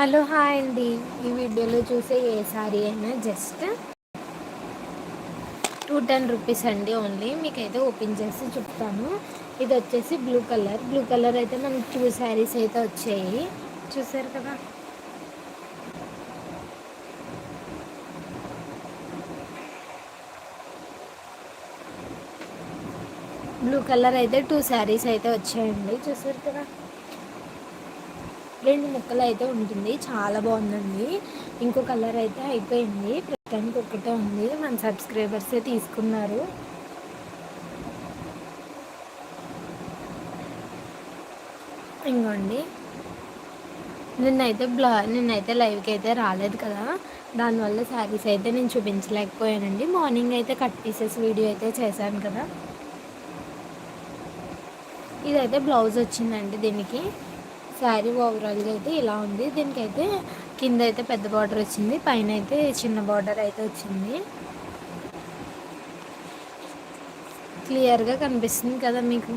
Hello hi అండి. ఈ వీడియోలో చూసే ఏ సారీ అయినా జస్ట్ టూ టెన్ రూపీస్ అండి ఓన్లీ. మీకైతే ఓపెన్ చేసి చెప్తాను. ఇది వచ్చేసి బ్లూ కలర్. బ్లూ కలర్ అయితే మనకి టూ శారీస్ అయితే వచ్చాయి. చూసారు కదా? బ్లూ కలర్ అయితే టూ శారీస్ అయితే వచ్చాయండి. చూసారు కదా? రెండు ముక్కలు అయితే ఉంటుంది. చాలా బాగుందండి. ఇంకో కలర్ అయితే అయిపోయింది. ప్రస్తుతానికి ఒక్కటే ఉంది. మన సబ్స్క్రైబర్సే తీసుకున్నారు. ఇంకోండి. నిన్నైతే బ్లా నిన్నైతే లైవ్కి అయితే రాలేదు కదా. దానివల్ల శారీస్ అయితే నేను చూపించలేకపోయానండి. మార్నింగ్ అయితే కట్ పీసెస్ వీడియో అయితే చేశాను కదా. ఇదైతే బ్లౌజ్ వచ్చిందండి దీనికి. శారీ ఓవరాల్గా అయితే ఇలా ఉంది. దీనికైతే కింద అయితే పెద్ద బార్డర్ వచ్చింది. పైన అయితే చిన్న బార్డర్ అయితే వచ్చింది. క్లియర్గా కనిపిస్తుంది కదా మీకు?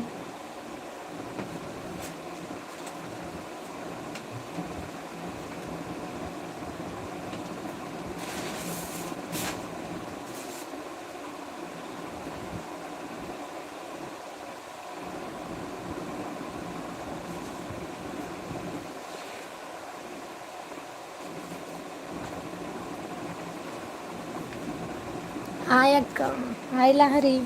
హాయ్ అక్క హాయ్ లహరి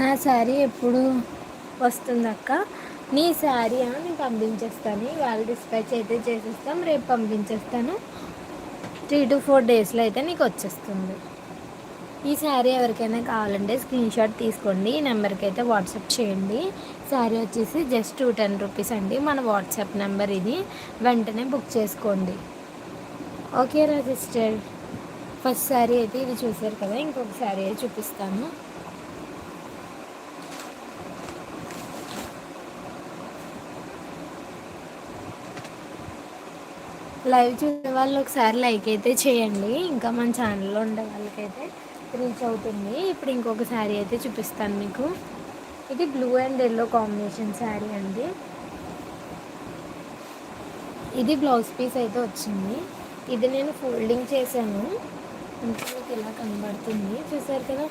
నా శారీ ఎప్పుడు వస్తుంది అక్క నీ శారీ అని పంపించేస్తాను. వాళ్ళు డిస్పాచ్ అయితే చేసేస్తాం. రేపు పంపించేస్తాను. త్రీ టు ఫోర్ డేస్లో అయితే నీకు వచ్చేస్తుంది. ఈ శారీ ఎవరికైనా కావాలంటే స్క్రీన్ షాట్ తీసుకోండి. ఈ నెంబర్కి అయితే వాట్సాప్ చేయండి. శారీ వచ్చేసి జస్ట్ టూ టెన్ రూపీస్ అండి. మన వాట్సాప్ నెంబర్ ఇది. వెంటనే బుక్ చేసుకోండి. ఓకే రా సిస్టర్ ఫస్ట్ శారీ అయితే ఇది చూసారు కదా? ఇంకొక శారీ అయితే చూపిస్తాను. లైవ్ చూసే వాళ్ళు ఒకసారి లైక్ అయితే చేయండి. ఇంకా మన ఛానల్లో ఉండే వాళ్ళకైతే రీచ్ అవుతుంది. ఇప్పుడు ఇంకొక శారీ అయితే చూపిస్తాను మీకు. ఇది blue and yellow combination sari అండి. ఇది బ్లౌజ్ పీస్ అయితే వచ్చింది. ఇది నేను ఫోల్డింగ్ చేశాను. ఇంకా మీకు ఇలా కనబడుతుంది. చూసారు కదా?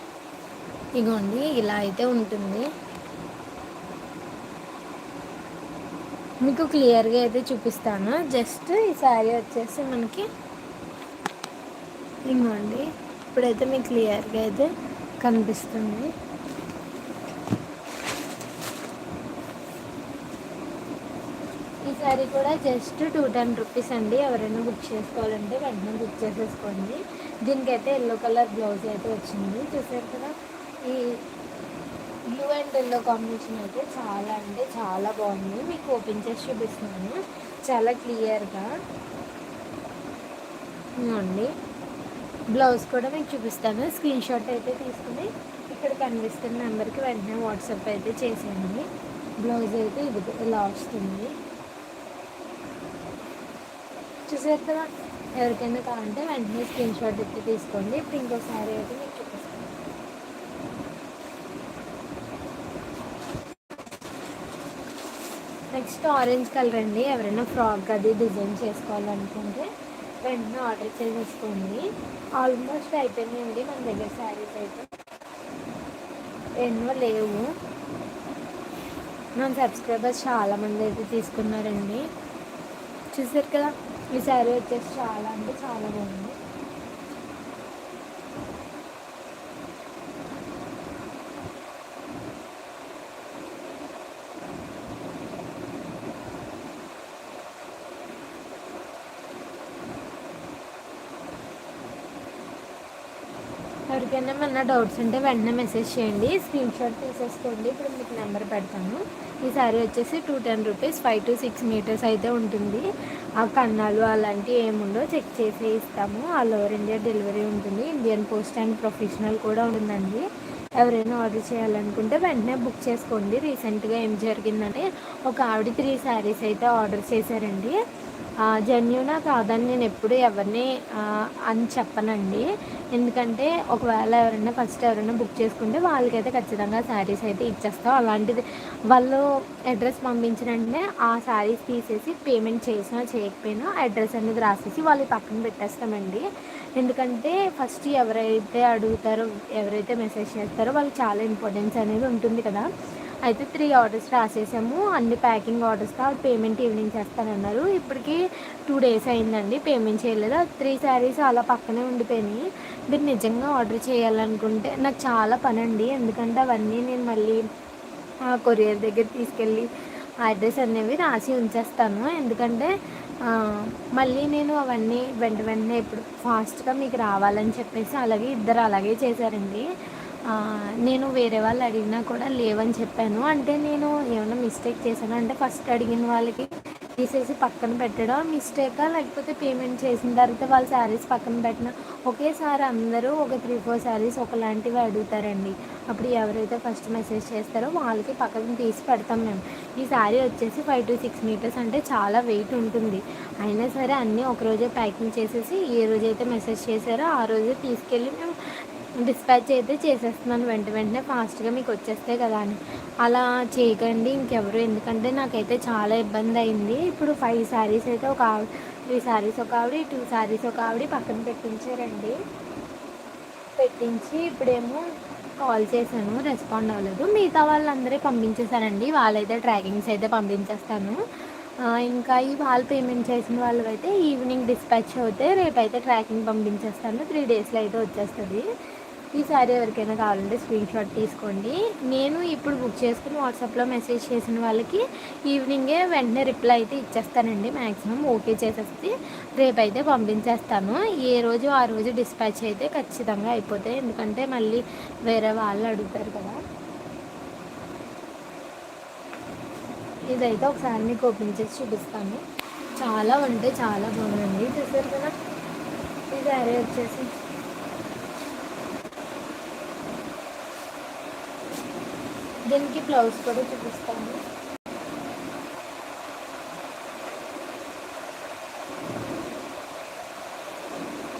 ఇగోండి ఇలా అయితే ఉంటుంది. మీకు క్లియర్గా అయితే చూపిస్తాను. జస్ట్ ఈ శారీ వచ్చేసి మనకి ఇంకోండి ఇప్పుడైతే మీకు క్లియర్గా అయితే కనిపిస్తుంది. ఈ శారీ కూడా జస్ట్ టూ టెన్ రూపీస్ అండి. ఎవరైనా బుక్ చేసుకోవాలంటే వెంటనే బుక్ చేసేసుకోండి. దీనికైతే ఎల్లో కలర్ బ్లౌజ్ అయితే వచ్చింది. చూసారు కదా? ఈ ఎల్లో కాంబినేషన్ అయితే చాలా అంటే చాలా బాగుంది. మీకు ఓపెన్ చేసి చూపిస్తున్నాను. చాలా క్లియర్గా అండి బ్లౌజ్ కూడా మీకు చూపిస్తాను. స్క్రీన్ షాట్ అయితే తీసుకుని ఇక్కడ కనిపిస్తున్న నెంబర్కి వెంటనే వాట్సాప్ అయితే చేసేయండి. బ్లౌజ్ అయితే ఇది ఇలా వస్తుంది. చూసారు కదా ఎవరికైనా కావాలంటే వెంటనే స్క్రీన్ షాట్ అయితే తీసుకోండి. ఇప్పుడు ఇంకోసారి అయితే నెక్స్ట్ ఆరెంజ్ కలర్ అండి. ఎవరైనా ఫ్రాక్ అది డిజైన్ చేసుకోవాలనుకుంటే వెంటనే ఆర్డర్ చేసేసుకోండి. ఆల్మోస్ట్ అయిపోయినాయండి మన దగ్గర శారీస్ అయితే. ఎన్నో లేవు. మన సబ్స్క్రైబర్స్ చాలామంది అయితే తీసుకున్నారండి. చూసారు కదా ఈ శారీ వచ్చేసి చాలా అంటే చాలా బాగుంది. ఎవరికైనా ఏమన్నా డౌట్స్ ఉంటే వెంటనే మెసేజ్ చేయండి. స్క్రీన్ షాట్ తీసేసుకోండి. ఇప్పుడు మీకు నెంబర్ పెడతాను. ఈ శారీ వచ్చేసి two ten rupees five to six metres అయితే ఉంటుంది. ఆ కన్నాలు అలాంటివి ఏముండో చెక్ చేసి ఇస్తాము. ఆల్ ఓవర్ ఇండియా డెలివరీ ఉంటుంది. ఇండియన్ పోస్ట్ అండ్ ప్రొఫెషనల్ కూడా ఉంటుందండి. ఎవరైనా ఆర్డర్ చేయాలనుకుంటే వెంటనే బుక్ చేసుకోండి. రీసెంట్గా ఏం జరిగిందంటే ఒక ఆవిడ త్రీ శారీస్ అయితే ఆర్డర్ చేశారండి. జెన్యునా కాదని నేను ఎప్పుడు ఎవరిని అని చెప్పనండి. ఎందుకంటే ఒకవేళ ఎవరైనా ఫస్ట్ ఎవరైనా బుక్ చేసుకుంటే వాళ్ళకైతే ఖచ్చితంగా శారీస్ అయితే ఇచ్చేస్తాం. అలాంటిది వాళ్ళు అడ్రస్ పంపించిన వెంటనే ఆ శారీస్ తీసేసి పేమెంట్ చేసినా చేయకపోయినా అడ్రస్ అనేది రాసేసి వాళ్ళు పక్కన పెట్టేస్తామండి. ఎందుకంటే ఫస్ట్ ఎవరైతే అడుగుతారో ఎవరైతే మెసేజ్ చేస్తారో వాళ్ళకి చాలా ఇంపార్టెన్స్ అనేది ఉంటుంది కదా. అయితే త్రీ ఆర్డర్స్ రాసేసాము. అన్ని ప్యాకింగ్ ఆర్డర్స్ ఆవిడ పేమెంట్ ఈవినింగ్ చేస్తానన్నారు. ఇప్పటికి టూ డేస్ అయిందండి. పేమెంట్ చేయలేదు. త్రీ శారీస్ అలా పక్కనే ఉండిపోయినాయి. మీరు నిజంగా ఆర్డర్ చేయాలనుకుంటే నాకు చాలా పని అండి ఎందుకంటే అవన్నీ నేను మళ్ళీ కొరియర్ దగ్గర తీసుకెళ్ళి అడ్రస్ అనేవి రాసి ఉంచేస్తాను. ఎందుకంటే మళ్ళీ నేను అవన్నీ వెంట వెంటనే ఇప్పుడు ఫాస్ట్గా మీకు రావాలని చెప్పేసి అలాగే ఇద్దరు అలాగే చేశారండి. నేను వేరే వాళ్ళు అడిగినా కూడా లేవని చెప్పాను. అంటే నేను ఏమైనా మిస్టేక్ చేశాను? అంటే ఫస్ట్ అడిగిన వాళ్ళకి తీసేసి పక్కన పెట్టడం మిస్టేకా లేకపోతే పేమెంట్ చేసిన తర్వాత వాళ్ళ శారీస్ పక్కన పెట్టిన? ఒకేసారి అందరూ ఒక త్రీ ఫోర్ శారీస్ ఒకలాంటివి అడుగుతారండి. అప్పుడు ఎవరైతే ఫస్ట్ మెసేజ్ చేస్తారో వాళ్ళకి పక్కన తీసి పెడతాం మేము. ఈ శారీ వచ్చేసి ఫైవ్ టు సిక్స్ మీటర్స్ అంటే చాలా వెయిట్ ఉంటుంది. అయినా సరే అన్నీ ఒకరోజే ప్యాకింగ్ చేసేసి ఏ రోజైతే మెసేజ్ చేశారో ఆ రోజే తీసుకెళ్ళి మేము డిస్పాచ్ అయితే చేసేస్తున్నాను వెంట వెంటనే ఫాస్ట్గా మీకు వచ్చేస్తే కదా అని. అలా చేయకండి ఇంకెవరు. ఎందుకంటే నాకైతే చాలా ఇబ్బంది అయింది. ఇప్పుడు ఫైవ్ శారీస్ అయితే ఒక ఆవిడ త్రీ శారీస్ ఒక ఆవిడ టూ శారీస్ ఒక ఆవిడ పక్కన పెట్టించారండి. పెట్టించి ఇప్పుడేమో కాల్ చేశాను. రెస్పాండ్ అవ్వలేదు. మిగతా వాళ్ళందరూ పంపించేశానండి వాళ్ళైతే ట్రాకింగ్స్ అయితే పంపించేస్తాను. ఇంకా ఈ వాళ్ళు పేమెంట్ చేసిన వాళ్ళు అయితే ఈవినింగ్ డిస్పాచ్ అవుతే రేపైతే ట్రాకింగ్ పంపించేస్తాను. త్రీ డేస్లో అయితే వచ్చేస్తుంది. ఈ శారీ ఎవరికైనా కావాలంటే స్క్రీన్ షాట్ తీసుకోండి. నేను ఇప్పుడు బుక్ చేసుకుని వాట్సాప్లో మెసేజ్ చేసిన వాళ్ళకి ఈవినింగే వెంటనే రిప్లై అయితే ఇచ్చేస్తానండి. మ్యాక్సిమం ఓకే చేసేస్తే రేపైతే పంపించేస్తాను. ఏ రోజు ఆ రోజు డిస్పాచ్ అయితే ఖచ్చితంగా అయిపోతాయి. ఎందుకంటే మళ్ళీ వేరే వాళ్ళు అడుగుతారు కదా. ఇదైతే ఒకసారి మీకు ఓపెన్ చేసి చూపిస్తాను. చాలా ఉంటే చాలా బాగుందండి చూసారు కదా? ఈ శారీ వచ్చేసి దీనికి బ్లౌజ్ కూడా చూపిస్తాను.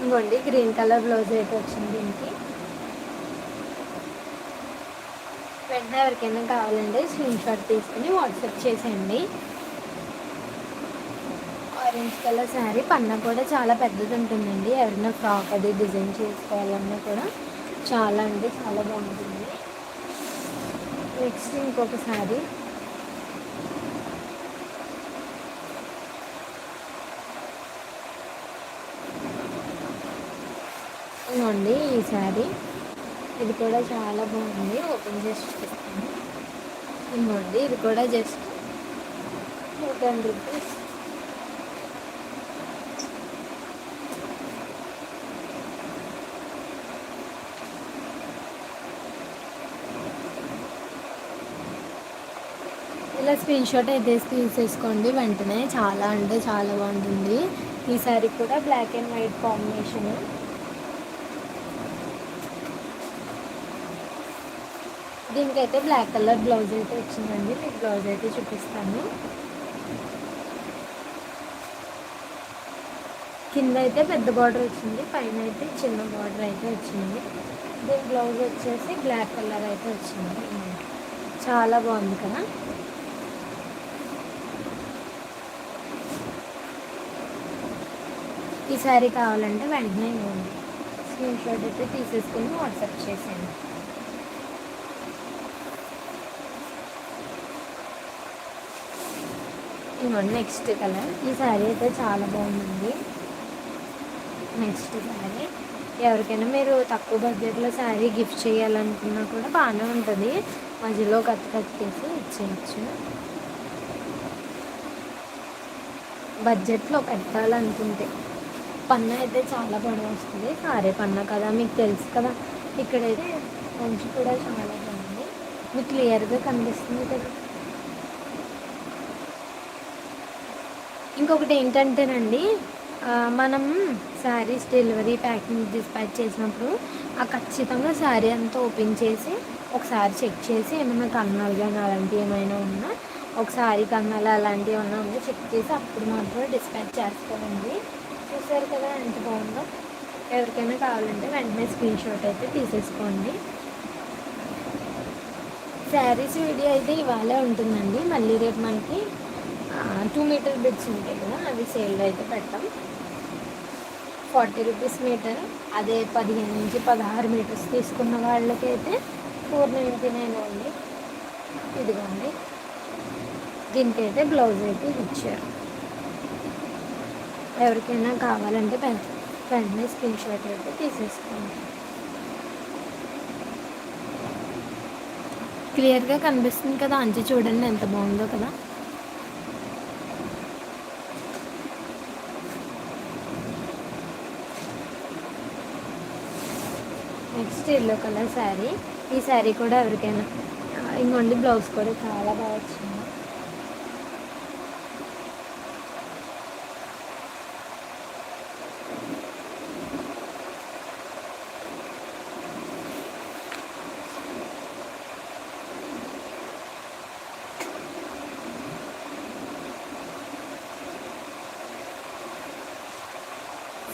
ఇంకోండి గ్రీన్ కలర్ బ్లౌజ్ అయితే వచ్చింది దీనికి. వెంటనే ఎవరికైనా కావాలంటే స్క్రీన్ షాట్ తీసుకుని వాట్సాప్ చేసేయండి. ఆరెంజ్ కలర్ శారీ పన్న కూడా చాలా పెద్దది ఉంటుందండి. ఎవరైనా ఫ్రాక్ అది డిజైన్ చేసుకోవాలన్నా కూడా చాలా అంటే చాలా బాగుంటుంది. నెక్స్ట్ ఇంకొకసారి. ఇదిగోండి ఈ శారీ ఇది కూడా చాలా బాగుంది. ఓపెన్ చేసి చూపిస్తాను. ఇవ్వండి ఇది కూడా జస్ట్ టెన్ రూపీస్ ఇలా స్క్రీన్ షాట్ అయితే తీసేసుకోండి వెంటనే. చాలా అంటే చాలా బాగుంటుంది. ఈ సారీ కూడా బ్లాక్ అండ్ వైట్ కాంబినేషన్ దీనికైతే బ్లాక్ కలర్ బ్లౌజ్ అయితే వచ్చిందండి. మీకు బ్లౌజ్ అయితే చూపిస్తాను. కింద అయితే పెద్ద బార్డర్ వచ్చింది. పైన అయితే చిన్న బార్డర్ అయితే వచ్చింది. దీని బ్లౌజ్ వచ్చేసి బ్లాక్ కలర్ అయితే వచ్చింది. చాలా బాగుంది కదా? ఈ శారీ కావాలంటే వెంటనే ఇవ్వండి. స్క్రీన్ షాట్ అయితే తీసేసుకుని వాట్సాప్ చేసేయండి. ఇవ్వండి నెక్స్ట్ కలర్ ఈ శారీ అయితే చాలా బాగుంది నెక్స్ట్ శారీ ఎవరికైనా మీరు తక్కువ బడ్జెట్లో శారీ గిఫ్ట్ చేయాలనుకున్నా కూడా బాగానే ఉంటుంది. మధ్యలో కత్తి కట్టేసి ఇచ్చేయచ్చు. బడ్జెట్లో పెట్టాలనుకుంటే. పన్న అయితే చాలా పొడవు వస్తుంది. సారే పన్న కదా మీకు తెలుసు కదా. ఇక్కడైతే మంచు కూడా చాలా బాగుంది. మీకు క్లియర్గా కనిపిస్తుంది కదా. ఇంకొకటి ఏంటంటేనండి మనం శారీస్ డెలివరీ ప్యాకింగ్ డిస్పాచ్ చేసినప్పుడు ఆ ఖచ్చితంగా శారీ అంతా ఓపెన్ చేసి ఒకసారి చెక్ చేసి ఏమైనా కన్నాలు కానీ అలాంటివి ఏమైనా ఉన్నా ఒకసారి కన్నాలు అలాంటివి ఏమైనా ఉన్నా చెక్ చేసి అప్పుడు మాత్రమే డిస్పాచ్ చేస్తామండి చూసారు కదా ఎంత బాగుందో. ఎవరికైనా కావాలంటే వెంటనే స్క్రీన్ షాట్ అయితే తీసేసుకోండి. శారీస్ వీడియో అయితే ఇవాళే ఉంటుందండి. మళ్ళీ రేపు మనకి టూ మీటర్ బిడ్స్ ఉంటాయి కదా అవి సేల్లో అయితే పెట్టాం. ఫార్టీ రూపీస్ మీటర్ అదే పదిహేను నుంచి పదహారు మీటర్స్ తీసుకున్న వాళ్ళకైతే ఫోర్ నైంటీ నైన్ అండి? ఇదిగోండి. దీనికైతే బ్లౌజ్ అయితే ఇచ్చారు. ఎవరికైనా కావాలంటే వెం- వెంటనే స్క్రీన్ షాట్ అయితే తీసేసుకోండి. క్లియర్గా కనిపిస్తుంది కదా అంచు చూడండి ఎంత బాగుందో కదా. Next yellow colour sari. ఈ శారీ కూడా ఎవరికైనా ఇంకోండి బ్లౌజ్ కూడా చాలా బాగా వచ్చింది.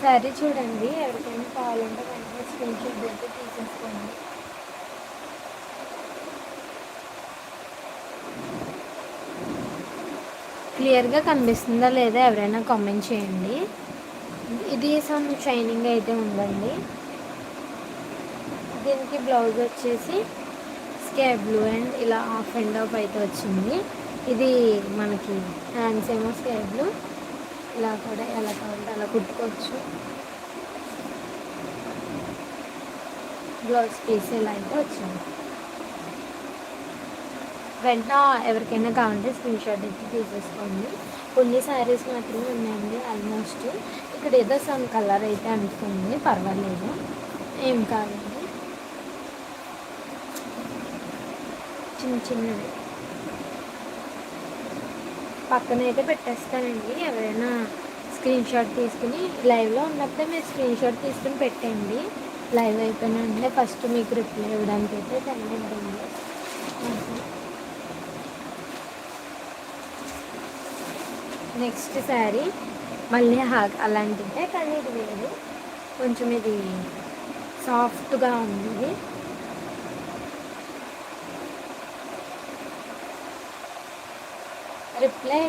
శారీ చూడండి ఎవరికైనా కావాలంటే వెంటనే స్క్రీన్ షాట్ పెట్టి తీసేసుకోండి. క్లియర్గా కనిపిస్తుందా లేదా ఎవరైనా కామెంట్ చేయండి. ఇది సమ్ షైనింగ్ అయితే ఉందండి. దీనికి బ్లౌజ్ వచ్చేసి స్కే బ్లూ అండ్ ఇలా ఆఫ్ అండ్ ఆఫ్ అయితే వచ్చింది. ఇది మనకి హ్యాండ్స్ ఏమో స్కే బ్లూ ఇలా కూడా ఎలా కావాలంటే అలా కుట్టుకోవచ్చు. బ్లౌజ్ పీస్ ఇలా అయితే వచ్చింది. వెంటనే ఎవరికైనా కావాలంటే స్క్రీన్ షాట్ అయితే తీసేసుకోండి. కొన్ని శారీస్ మాత్రమే ఉన్నాయండి ఆల్మోస్ట్ ఇక్కడ ఏదో సమ్ కలర్ అయితే అనుకుంది పర్వాలేదు. ఏం కాదండి చిన్న చిన్నవి. పక్కన అయితే పెట్టేస్తానండి. ఎవరైనా స్క్రీన్ షాట్ తీసుకుని లైవ్లో ఉన్నప్పుడే మీరు స్క్రీన్ షాట్ తీసుకుని పెట్టండి. లైవ్ అయిపోయిన వెంటనే ఫస్ట్ మీకు రిప్లై ఇవ్వడానికి అయితే టైం నెక్స్ట్ శారీ మళ్ళీ హాక్ అలాంటిదే కానీ ఇది వేరు. కొంచెం ఇది సాఫ్ట్గా ఉంది. రిప్లై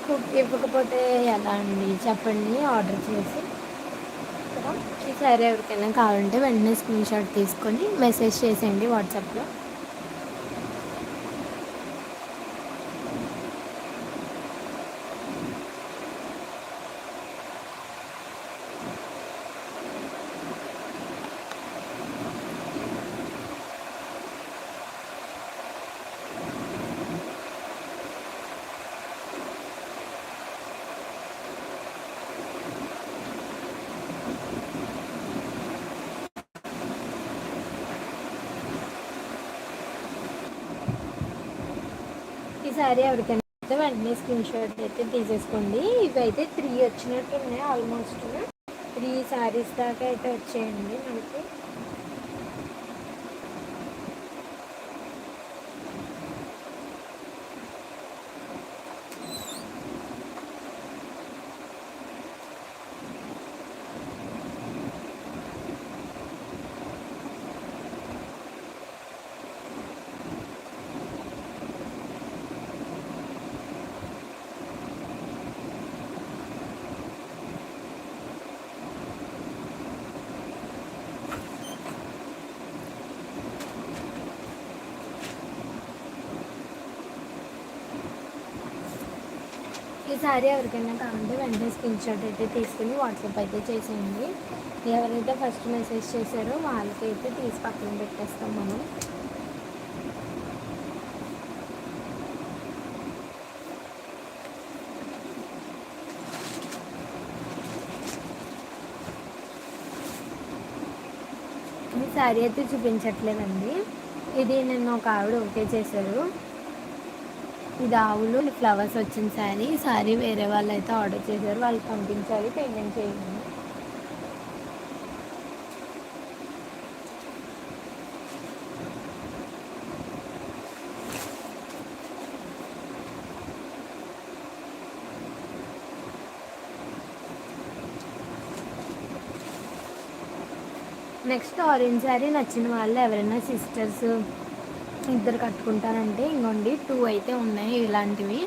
ఇవ్వకపోతే ఎలా అండి? చెప్పండి ఆర్డర్ చేసి. సరే ఈ సారీ ఎవరికైనా కావాలంటే వెంటనే స్క్రీన్ షాట్ తీసుకొని మెసేజ్ చేసేయండి వాట్సాప్లో. ఈ సారీ ఎవరికైనా అయితే వెంటనే స్క్రీన్ షాట్ అయితే తీసేసుకోండి. ఇవి అయితే త్రీ వచ్చినట్టు ఉన్నాయి ఆల్మోస్ట్ త్రీ శారీస్ దాకా అయితే వచ్చాయండి మనకి. సారీ ఎవరికైనా కావాలంటే వెంటనే స్క్రీన్ షాట్ అయితే తీసుకుని వాట్సాప్ అయితే చేసేయండి. ఎవరైతే ఫస్ట్ మెసేజ్ చేశారో వాళ్ళకైతే తీసి పక్కన పెట్టేస్తాం మనం. శారీ అయితే చూపించట్లేదండి. ఇది నేను ఒక ఆవిడ ఓకే చేశారు. ఇది ఆవులు ఫ్లవర్స్ వచ్చిన శారీ శారీ వేరే వాళ్ళు అయితే ఆర్డర్ చేశారు వాళ్ళకి పంపించాలి పేమెంట్ చేయండి. నెక్స్ట్ ఆరెంజ్ శారీ నచ్చిన వాళ్ళు ఎవరైనా సిస్టర్స్ ఇద్దరు కట్టుకుంటానంటే ఇంకోండి టూ అయితే ఉన్నాయి ఇలాంటివి.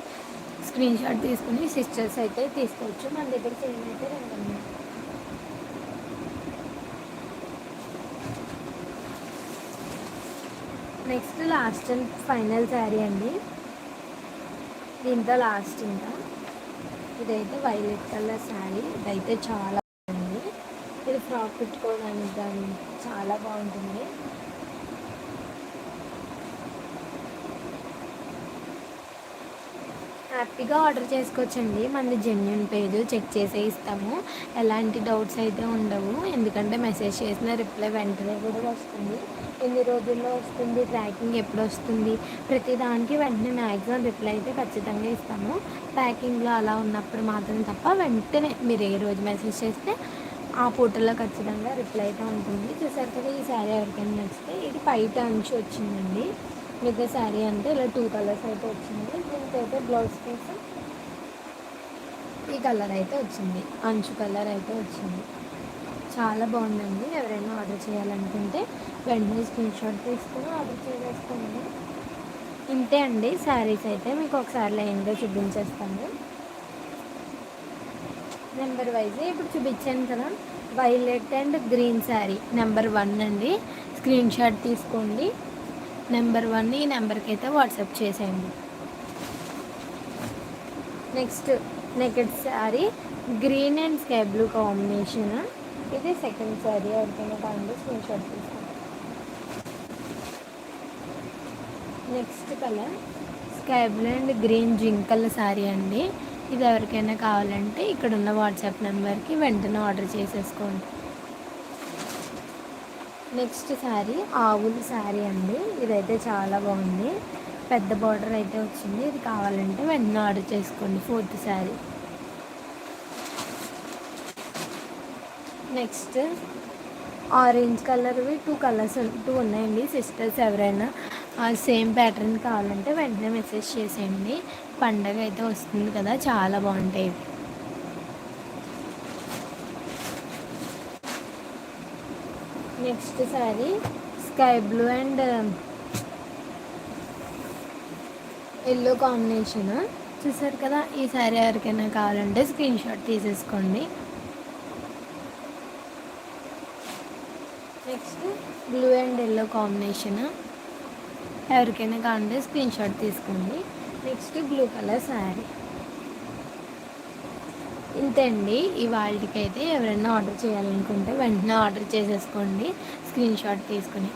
స్క్రీన్ షాట్ తీసుకుని సిస్టర్స్ అయితే తీసుకోవచ్చు. మన దగ్గర సేమ్ అయితే రెండు ఉన్నాయి. Next last and final sari అండి. దీంతో లాస్ట్ ఇంకా. ఇదైతే వైలెట్ కలర్ శారీ. ఇదైతే చాలా బాగుంది. ఇది ఫ్రాక్ పెట్టుకోవడానికి దాన్ని చాలా బాగుంటుంది. హ్యాపీగా ఆర్డర్ చేసుకోవచ్చండి. మనది జెన్యున్ పేజ్. చెక్ చేసే ఇస్తాము. ఎలాంటి డౌట్స్ అయితే ఉండవు. ఎందుకంటే మెసేజ్ చేసిన రిప్లై వెంటనే కూడా వస్తుంది. ఎన్ని రోజుల్లో వస్తుంది? ట్రాకింగ్ ఎప్పుడు వస్తుంది? ప్రతి దానికి వెంటనే మ్యాక్సిమం రిప్లై అయితే ఖచ్చితంగా ఇస్తాము. ప్యాకింగ్లో అలా ఉన్నప్పుడు మాత్రం తప్ప వెంటనే మీరు ఏ రోజు మెసేజ్ చేస్తే ఆ ఫోటోలో ఖచ్చితంగా రిప్లై అయితే ఉంటుంది. చూసారు కదా ఈ శారీ ఎవరికైనా నచ్చితే ఇది పైట అంచు వచ్చిందండి. మిగతా శారీ అంటే ఇలా టూ కలర్స్ అయితే వచ్చింది. దీనికి అయితే బ్లౌజ్ పీస్. ఈ కలర్ అయితే వచ్చింది. అంచు కలర్ అయితే వచ్చింది. చాలా బాగుందండి. ఎవరైనా ఆర్డర్ చేయాలనుకుంటే వెంటనే స్క్రీన్ షాట్ తీసుకొని ఆర్డర్ చేసేసుకోండి. ఇంతే అండి. శారీస్ అయితే మీకు ఒకసారి లైన్గా చూపించేస్తాను. నెంబర్ వైజ్ ఇప్పుడు చూపించాను కదా. Violet and green sari number one అండి. స్క్రీన్ షాట్ తీసుకోండి. నెంబర్ వన్ ఈ నెంబర్కి అయితే వాట్సాప్ చేసేయండి. Next next sari green and sky blue combination ఇది సెకండ్ శారీ ఎవరికైనా కావాలంటే స్క్రీన్ షాట్ తీసుకోండి. Next colour sky blue and green zinc colour sari అండి. ఇది ఎవరికైనా కావాలంటే ఇక్కడ ఉన్న వాట్సాప్ నెంబర్కి వెంటనే ఆర్డర్ చేసేసుకోండి. నెక్స్ట్ శారీ ఆవుల శారీ అండి. ఇదైతే చాలా బాగుంది. పెద్ద బార్డర్ అయితే వచ్చింది. ఇది కావాలంటే వెంటనే ఆర్డర్ చేసుకోండి ఫోర్త్ శారీ నెక్స్ట్ ఆరెంజ్ కలర్వి టూ కలర్స్ టూ ఉన్నాయండి. సిస్టర్స్ ఎవరైనా సేమ్ ప్యాటర్న్ కావాలంటే వెంటనే మెసేజ్ చేసేయండి. పండగ అయితే వస్తుంది కదా చాలా బాగుంటాయి. Next sari sky blue and yellow combination. చూసారు కదా ఈ శారీ ఎవరికైనా కావాలంటే స్క్రీన్ షాట్ తీసేసుకోండి. Next blue and yellow combination. ఎవరికైనా కావాలంటే స్క్రీన్ షాట్ తీసుకోండి. Next blue colour sari. ఇంతే అండి. ఇవాళకైతే ఎవరైనా ఆర్డర్ చేయాలనుకుంటే వెంటనే ఆర్డర్ చేసేసుకోండి. స్క్రీన్ షాట్ తీసుకుని.